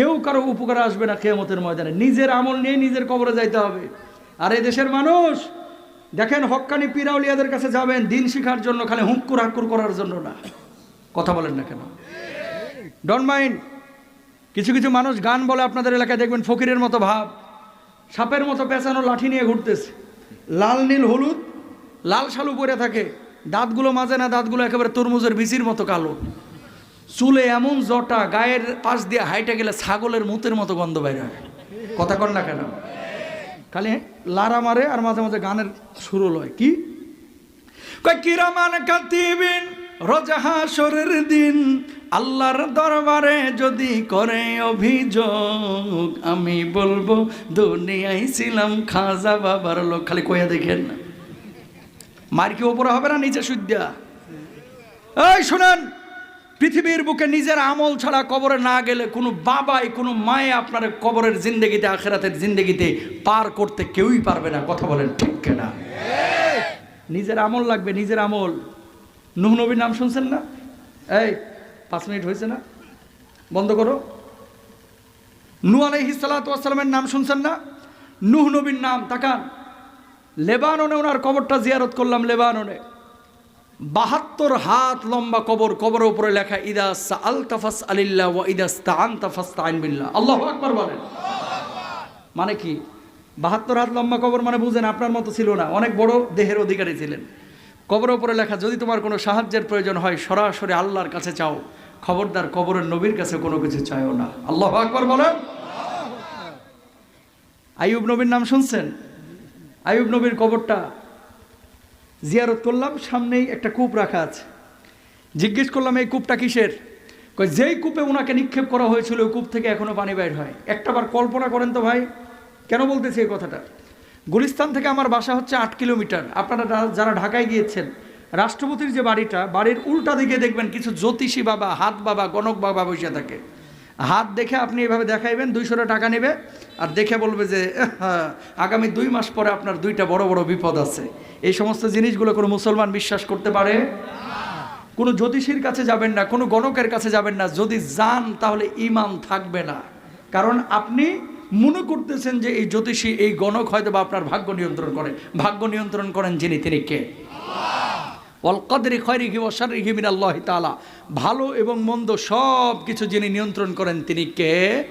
কেউ কারও উপকারে আসবে না কেয়ামতের ময়দানে। নিজের আমল নিয়ে নিজের কবরে যাইতে হবে। আর এই দেশের মানুষ, দেখেন হক্কানি পিরাউলিয়াদের কাছে যাবেন, দিন শিখার জন্য খালি হুক্কুর হাক্কুর করার জন্য না। কথা বলেন না কেন? ডন মাইন্ড কিছু কিছু মানুষ গান বলে আপনাদের এলাকায় দেখবেন ফকিরের মতো ভাব। সাপের মতো পেঁচানো লাঠি নিয়ে ঘুরতেছে। লাল, নীল, হলুদ, লাল শালু পরে থাকে। দাঁতগুলো মাঝে না, দাঁতগুলো একেবারে তরমুজের বিচির মতো কালো। চুলে এমন জটা, গায়ের পাশ দিয়ে হাইটে গেলে ছাগলের মুতের মতো গন্ধ বাইরে হয়। কথা কর না কেন? খালি লারা মারে আর মাঝে মাঝে গানের সুর লয়। কি? কিরামান কাতিবিন রোজাহাসরের দিন, আল্লাহর দরবারে যদি করে অভিযোগ, আমি বলব, দুনিয়ায় ছিলাম খাজা বাবার লোক। খালি কইয়া দেখেন না। মার কি ওপরে হবে না, নিচে সুদ্যা এই, শোনেন! পৃথিবীর বুকে নিজের আমল ছাড়া কবরে না গেলে কোনো বাবাই, কোনো মায়ে আপনার কবরের জিন্দগিতে, আখেরাতের জিন্দগিতে পার করতে কেউই পারবে না। কথা বলেন ঠিক কেনা? নিজের আমল লাগবে, নিজের আমল। নুহ নবীর নাম শুনছেন না? এই, পাঁচ মিনিট হয়েছে না? বন্ধ করো। নু আলাইহি সালাতামের নাম শুনছেন না? নুহ নবীর নাম, তাকান। লেবাননে ওনার কবরটা জিয়ারত করলাম, লেবাননে। বাহাত্তর হাত লম্বা কবর, কবরের উপরে লেখা ইদাস আল তাফাস আলিল্লাহ ওয়া ইদাস তাআন তাফাস তাআন বিল্লাহ। আল্লাহু আকবার বলেন। মানে কি? বাহাত্তর হাত লম্বা কবর মানে বুঝেন আপনার মতো ছিল না, অনেক বড় দেহের অধিকারী ছিলেন। কবরের উপরে লেখা, যদি তোমার কোনো সাহায্যের প্রয়োজন হয়, সরাসরি আল্লাহর কাছে চাও। খবরদার কবরের নবীর কাছে কোনো কিছু চাইও না। আল্লাহ আকবার বলেন। আইয়ুব নবীর নাম শুনছেন? আইয়ুব নবীর কবরটা জিয়ারত করলাম, সামনেই একটা কূপ রাখা আছে। জিজ্ঞেস করলাম, এই কূপটা কিসের? যেই কূপে ওনাকে নিক্ষেপ করা হয়েছিল, ওই কূপ থেকে এখনও পানি বাইর হয়। একটাবার কল্পনা করেন তো ভাই, কেন বলতেছি এই কথাটা? গুলিস্তান থেকে আমার বাসা হচ্ছে আট কিলোমিটার। আপনারা যারা ঢাকায় গিয়েছেন, রাষ্ট্রপতির যে বাড়িটা, বাড়ির উল্টা দিকে দেখবেন কিছু জ্যোতিষী বাবা, হাত বাবা, গণক বাবা বসে থাকে। হাত দেখে আপনি এভাবে দেখাইবেন দুইশোটা টাকা নেবে আর দেখে বলবে যে "হ্যাঁ, আগামী দুই মাস পরে আপনার দুইটা বড় বড় বিপদ আছে। এই সমস্ত জিনিসগুলো কোনো মুসলমান বিশ্বাস করতে পারে? কোনো জ্যোতিষীর কাছে যাবেন না কোনো গণকের কাছে যাবেন না। যদি যান তাহলে ইমান থাকবে না। কারণ আপনি মনে করতেছেন যে এই জ্যোতিষী এই গণক হয়তো বা আপনার ভাগ্য নিয়ন্ত্রণ করে। ভাগ্য নিয়ন্ত্রণ করেন যিনি তিনি কে? অলকদরি খয়রিহি ওয়াশারিহি মিনাল্লাহ তাআলা। ভালো এবং মন্দ সব কিছু যিনি নিয়ন্ত্রণ করেন তিনি কে?